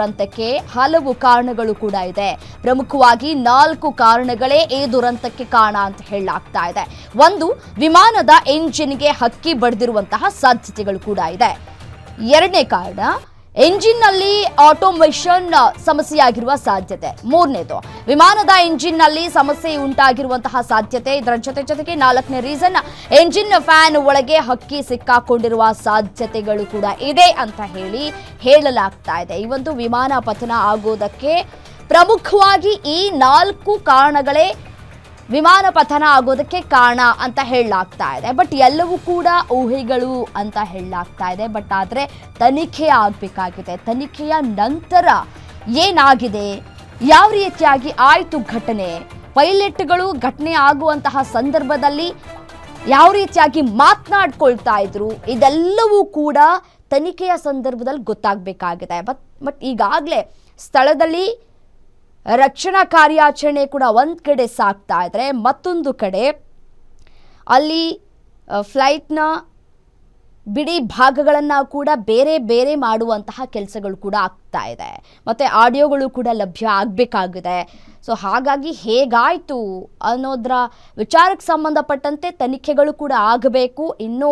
ದುರಂತಕ್ಕೆ ಹಲವು ಕಾರಣಗಳು ಕೂಡ ಇದೆ. ಪ್ರಮುಖವಾಗಿ ನಾಲ್ಕು ಕಾರಣಗಳೇ ಈ ದುರಂತಕ್ಕೆ ಕಾರಣ ಅಂತ ಹೇಳಲಾಗ್ತಾ ಇದೆ. ಒಂದು, ವಿಮಾನದ ಎಂಜಿನ್ಗೆ ಹಕ್ಕಿ ಬಡಿದಿರುವಂತಹ ಸಾಧ್ಯತೆಗಳು ಕೂಡ ಇದೆ. ಎರಡನೇ ಕಾರಣ ಎಂಜಿನ್ನಲ್ಲಿ ಆಟೋಮೇಷನ್ ಸಮಸ್ಯೆಯಾಗಿರುವ ಸಾಧ್ಯತೆ. ಮೂರನೇದು, ವಿಮಾನದ ಎಂಜಿನ್ನಲ್ಲಿ ಸಮಸ್ಯೆ ಉಂಟಾಗಿರುವಂತಹ ಸಾಧ್ಯತೆ. ಇದರ ಜೊತೆ ಜೊತೆಗೆ ನಾಲ್ಕನೇ ರೀಸನ್, ಎಂಜಿನ್ ಫ್ಯಾನ್ ಒಳಗೆ ಹಕ್ಕಿ ಸಿಕ್ಕಾಕೊಂಡಿರುವ ಸಾಧ್ಯತೆಗಳು ಕೂಡ ಇದೆ ಅಂತ ಹೇಳಿ ಹೇಳಲಾಗ್ತಾ ಇದೆ. ಈ ಒಂದು ವಿಮಾನ ಪತನ ಆಗೋದಕ್ಕೆ ಪ್ರಮುಖವಾಗಿ ಈ ನಾಲ್ಕು ಕಾರಣಗಳೇ ವಿಮಾನ ಪತನ ಆಗೋದಕ್ಕೆ ಕಾರಣ ಅಂತ ಹೇಳಲಾಗ್ತಾ ಇದೆ. ಬಟ್ ಎಲ್ಲವೂ ಕೂಡ ಊಹೆಗಳು ಅಂತ ಹೇಳಲಾಗ್ತಾ ಇದೆ. ಬಟ್ ಆದರೆ ತನಿಖೆ ಆಗಬೇಕಾಗಿದೆ. ತನಿಖೆಯ ನಂತರ ಏನಾಗಿದೆ? ಯಾವ ರೀತಿಯಾಗಿ ಆಯಿತು ಘಟನೆ? ಪೈಲಟ್ಗಳು ಘಟನೆ ಆಗುವಂತಹ ಸಂದರ್ಭದಲ್ಲಿ ಯಾವ ರೀತಿಯಾಗಿ ಮಾತನಾಡ್ಕೊಳ್ತಾ ಇದ್ರು? ಇದೆಲ್ಲವೂ ಕೂಡ ತನಿಖೆಯ ಸಂದರ್ಭದಲ್ಲಿ ಗೊತ್ತಾಗಬೇಕಾಗಿದೆ. ಬಟ್ ಬಟ್ ಈಗಾಗಲೇ ಸ್ಥಳದಲ್ಲಿ ರಕ್ಷಣಾ ಕಾರ್ಯಾಚರಣೆ ಕೂಡ ಒಂದು ಕಡೆ ಸಾಕ್ತಾ ಇದ್ದರೆ ಮತ್ತೊಂದು ಕಡೆ ಅಲ್ಲಿ ಫ್ಲೈಟ್ನ ಬಿಡಿ ಭಾಗಗಳನ್ನು ಕೂಡ ಬೇರೆ ಬೇರೆ ಮಾಡುವಂತಹ ಕೆಲಸಗಳು ಕೂಡ ಆಗ್ತಾ ಇದೆ. ಮತ್ತು ಆಡಿಯೋಗಳು ಕೂಡ ಲಭ್ಯ ಆಗಬೇಕಾಗಿದೆ. ಸೊ ಹಾಗಾಗಿ ಹೇಗಾಯಿತು ಅನ್ನೋದರ ವಿಚಾರಕ್ಕೆ ಸಂಬಂಧಪಟ್ಟಂತೆ ತನಿಖೆಗಳು ಕೂಡ ಆಗಬೇಕು. ಇನ್ನೂ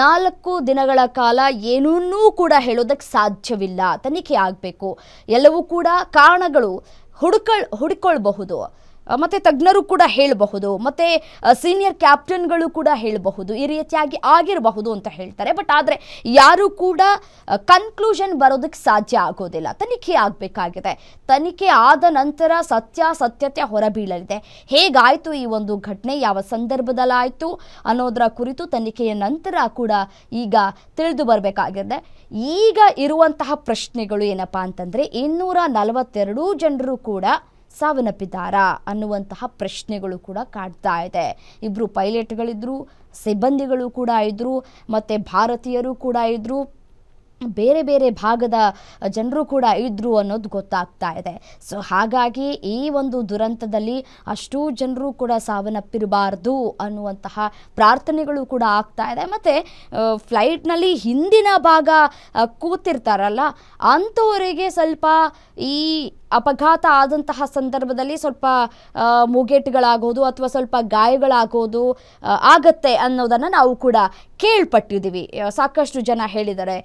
ನಾಲ್ಕು ದಿನಗಳ ಕಾಲ ಏನನ್ನೂ ಕೂಡ ಹೇಳೋದಕ್ಕೆ ಸಾಧ್ಯವಿಲ್ಲ. ತನಿಖೆ ಆಗಬೇಕು. ಎಲ್ಲವೂ ಕೂಡ ಕಾರಣಗಳು ಹುಡುಕಳ್ ಹುಡುಕೊಳ್ಬಹುದು. ಮತ್ತೆ ತಜ್ಞರು ಕೂಡ ಹೇಳಬಹುದು, ಮತ್ತೆ ಸೀನಿಯರ್ ಕ್ಯಾಪ್ಟನ್ಗಳು ಕೂಡ ಹೇಳಬಹುದು, ಈ ರೀತಿಯಾಗಿ ಆಗಿರಬಹುದು ಅಂತ ಹೇಳ್ತಾರೆ. ಬಟ್ ಆದರೆ ಯಾರು ಕೂಡ ಕನ್ಕ್ಲೂಷನ್ ಬರೋದಕ್ಕೆ ಸಾಧ್ಯ ಆಗೋದಿಲ್ಲ. ತನಿಖೆ ಆಗಬೇಕಾಗಿದೆ. ತನಿಖೆ ಆದ ನಂತರ ಸತ್ಯ ಸತ್ಯತೆ ಹೊರಬೀಳಲಿದೆ. ಹೇಗಾಯಿತು ಈ ಒಂದು ಘಟನೆ? ಯಾವ ಸಂದರ್ಭದಲ್ಲಾಯಿತು ಅನ್ನೋದರ ಕುರಿತು ತನಿಖೆಯ ನಂತರ ಕೂಡ ಈಗ ತಿಳಿದು ಬರಬೇಕಾಗಿದೆ. ಈಗ ಇರುವಂತಹ ಪ್ರಶ್ನೆಗಳು ಏನಪ್ಪಾ ಅಂತಂದರೆ, ಇನ್ನೂರ ನಲವತ್ತೆರಡು ಜನರು ಕೂಡ ಸಾವನ್ನಪ್ಪಿದ್ದಾರಾ ಅನ್ನುವಂತಹ ಪ್ರಶ್ನೆಗಳು ಕೂಡ ಕಾಡ್ತಾ ಇದೆ. ಇಬ್ಬರು ಪೈಲಟ್ಗಳಿದ್ರು, ಸಿಬ್ಬಂದಿಗಳು ಕೂಡ ಇದ್ದರು ಮತ್ತು ಭಾರತೀಯರು ಕೂಡ ಇದ್ದರು ಬೇರೆ ಬೇರೆ ಭಾಗದ ಜನರು ಕೂಡ ಇದ್ದರು ಅನ್ನೋದು ಗೊತ್ತಾಗ್ತಾ ಇದೆ. ಸೊ ಹಾಗಾಗಿ ಈ ಒಂದು ದುರಂತದಲ್ಲಿ ಅಷ್ಟೂ ಜನರು ಕೂಡ ಸಾವನ್ನಪ್ಪಿರಬಾರ್ದು ಅನ್ನುವಂತಹ ಪ್ರಾರ್ಥನೆಗಳು ಕೂಡ ಆಗ್ತಾ ಇದೆ. ಮತ್ತು ಫ್ಲೈಟ್ನಲ್ಲಿ ಹಿಂದಿನ ಭಾಗ ಕೂತಿರ್ತಾರಲ್ಲ, ಅಂಥವರಿಗೆ ಸ್ವಲ್ಪ ಈ ಅಪಘಾತ ಆದಂತಹ ಸಂದರ್ಭದಲ್ಲಿ ಸ್ವಲ್ಪ ಮೂಗೇಟ್ಗಳಾಗೋದು ಅಥವಾ ಸ್ವಲ್ಪ ಗಾಯಗಳಾಗೋದು ಆಗತ್ತೆ ಅನ್ನೋದನ್ನು ನಾವು ಕೂಡ ಕೇಳ್ಪಟ್ಟಿದ್ದೀವಿ. ಸಾಕಷ್ಟು ಜನ ಹೇಳಿದ್ದಾರೆ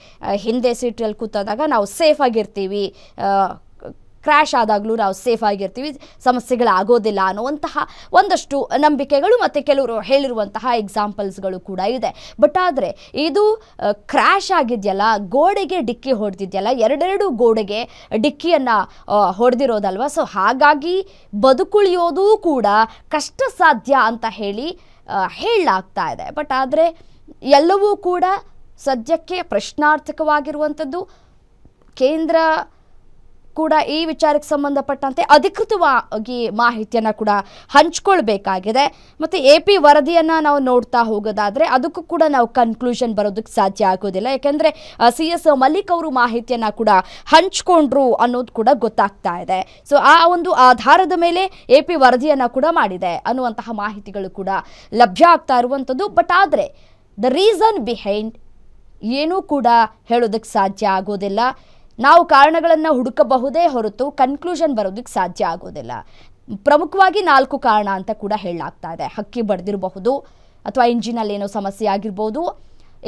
ಹಿಂದೆ ಸೀಟಲ್ಲಿ ಕೂತಾದಾಗ ನಾವು ಸೇಫ್ ಆಗಿರ್ತೀವಿ ಕ್ರ್ಯಾಶ್ ಆದಾಗಲೂ ನಾವು ಸೇಫ್ ಆಗಿರ್ತೀವಿ ಸಮಸ್ಯೆಗಳಾಗೋದಿಲ್ಲ ಅನ್ನುವಂತಹ ಒಂದಷ್ಟು ನಂಬಿಕೆಗಳು ಮತ್ತು ಕೆಲವರು ಹೇಳಿರುವಂತಹ ಎಕ್ಸಾಂಪಲ್ಸ್ಗಳು ಕೂಡ ಇದೆ. ಬಟ್ ಆದರೆ ಇದು ಕ್ರ್ಯಾಶ್ ಆಗಿದೆಯಲ್ಲ, ಗೋಡೆಗೆ ಡಿಕ್ಕಿ ಹೊಡೆದಿದೆಯಲ್ಲ, ಎರಡೆರಡು ಗೋಡೆಗೆ ಡಿಕ್ಕಿಯನ್ನು ಹೊಡೆದಿರೋದಲ್ವ? ಸೊ ಹಾಗಾಗಿ ಬದುಕುಳಿಯೋದು ಕೂಡ ಕಷ್ಟ ಸಾಧ್ಯ ಅಂತ ಹೇಳಿ ಹೇಳಲಾಗ್ತಾ ಇದೆ. ಬಟ್ ಆದರೆ ಎಲ್ಲವೂ ಕೂಡ ಸದ್ಯಕ್ಕೆ ಪ್ರಶ್ನಾರ್ಥಕವಾಗಿರುವಂಥದ್ದು, ಕೇಂದ್ರ ಕೂಡ ಈ ವಿಚಾರಕ್ಕೆ ಸಂಬಂಧಪಟ್ಟಂತೆ ಅಧಿಕೃತವಾಗಿ ಮಾಹಿತಿಯನ್ನು ಕೂಡ ಹಂಚ್ಕೊಳ್ಬೇಕಾಗಿದೆ. ಮತ್ತು ಎ ಪಿ ವರದಿಯನ್ನು ನಾವು ನೋಡ್ತಾ ಹೋಗೋದಾದರೆ ಅದಕ್ಕೂ ಕೂಡ ನಾವು ಕನ್ಕ್ಲೂಷನ್ ಬರೋದಕ್ಕೆ ಸಾಧ್ಯ ಆಗೋದಿಲ್ಲ. ಯಾಕೆಂದರೆ ಸಿ ಎಸ್ ಮಲ್ಲಿಕ್ ಅವರು ಮಾಹಿತಿಯನ್ನು ಕೂಡ ಹಂಚ್ಕೊಂಡ್ರು ಅನ್ನೋದು ಕೂಡ ಗೊತ್ತಾಗ್ತಾ ಇದೆ. ಸೊ ಆ ಒಂದು ಆಧಾರದ ಮೇಲೆ ಎ ಪಿ ವರದಿಯನ್ನು ಕೂಡ ಮಾಡಿದೆ ಅನ್ನುವಂತಹ ಮಾಹಿತಿಗಳು ಕೂಡ ಲಭ್ಯ ಆಗ್ತಾ ಇರುವಂಥದ್ದು. ಬಟ್ ಆದರೆ ದ ರೀಸನ್ ಬಿಹೈಂಡ್ ಏನೂ ಕೂಡ ಹೇಳೋದಕ್ಕೆ ಸಾಧ್ಯ ಆಗೋದಿಲ್ಲ. ನಾವು ಕಾರಣಗಳನ್ನು ಹುಡುಕಬಹುದೇ ಹೊರತು ಕನ್ಕ್ಲೂಷನ್ ಬರೋದಕ್ಕೆ ಸಾಧ್ಯ ಆಗೋದಿಲ್ಲ. ಪ್ರಮುಖವಾಗಿ ನಾಲ್ಕು ಕಾರಣ ಅಂತ ಕೂಡ ಹೇಳಲಾಗ್ತಾ ಇದೆ. ಹಕ್ಕಿ ಬಡ್ದಿರಬಹುದು ಅಥವಾ ಇಂಜಿನಲ್ಲಿ ಏನೋ ಸಮಸ್ಯೆ ಆಗಿರ್ಬೋದು.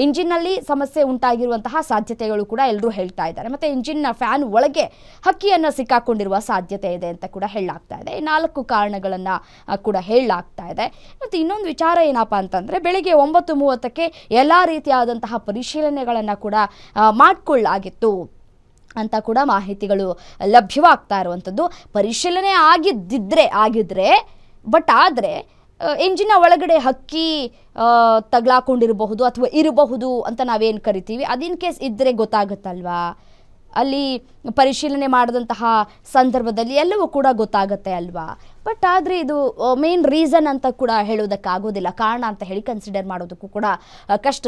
ಇಂಜಿನ್ನಲ್ಲಿ ಸಮಸ್ಯೆ ಉಂಟಾಗಿರುವಂತಹ ಸಾಧ್ಯತೆಗಳು ಕೂಡ ಎಲ್ಲರೂ ಹೇಳ್ತಾ ಇದ್ದಾರೆ. ಮತ್ತು ಇಂಜಿನ್ನ ಫ್ಯಾನ್ ಒಳಗೆ ಹಕ್ಕಿಯನ್ನು ಸಿಕ್ಕಾಕೊಂಡಿರುವ ಸಾಧ್ಯತೆ ಇದೆ ಅಂತ ಕೂಡ ಹೇಳಲಾಗ್ತಾ ಇದೆ. ಈ ನಾಲ್ಕು ಕಾರಣಗಳನ್ನು ಕೂಡ ಹೇಳಲಾಗ್ತಾ ಇದೆ. ಮತ್ತು ಇನ್ನೊಂದು ವಿಚಾರ ಏನಪ್ಪ ಅಂತಂದರೆ, ಬೆಳಿಗ್ಗೆ ಒಂಬತ್ತು ಮೂವತ್ತಕ್ಕೆ ಎಲ್ಲ ರೀತಿಯಾದಂತಹ ಪರಿಶೀಲನೆಗಳನ್ನು ಕೂಡ ಮಾಡಿಕೊಳ್ಳಾಗಿತ್ತು. ಅಂತ ಕೂಡ ಮಾಹಿತಿಗಳು ಲಭ್ಯವಾಗ್ತಾ ಇರುವಂಥದ್ದು. ಪರಿಶೀಲನೆ ಆಗಿದ್ದಿದ್ರೆ, ಆಗಿದ್ರೆ ಬಟ್ ಆದರೆ ಎಂಜಿನ ಒಳಗಡೆ ಹಕ್ಕಿ ತಗ್ಲಾಕೊಂಡಿರಬಹುದು ಅಥವಾ ಇರಬಹುದು ಅಂತ ನಾವೇನು ಕರಿತೀವಿ? ಅದಿನ್ ಕೇಸ್ ಇದ್ದರೆ ಗೊತ್ತಾಗುತ್ತಲ್ವಾ? ಅಲ್ಲಿ ಪರಿಶೀಲನೆ ಮಾಡಿದಂತಹ ಸಂದರ್ಭದಲ್ಲಿ ಎಲ್ಲವೂ ಕೂಡ ಗೊತ್ತಾಗುತ್ತೆ ಅಲ್ವಾ? ಬಟ್ ಆದರೆ ಇದು ಮೇನ್ ರೀಸನ್ ಅಂತ ಕೂಡ ಹೇಳೋದಕ್ಕಾಗೋದಿಲ್ಲ ಕಾರಣ ಅಂತ ಹೇಳಿ ಕನ್ಸಿಡರ್ ಮಾಡೋದಕ್ಕೂ ಕೂಡ ಕಷ್ಟ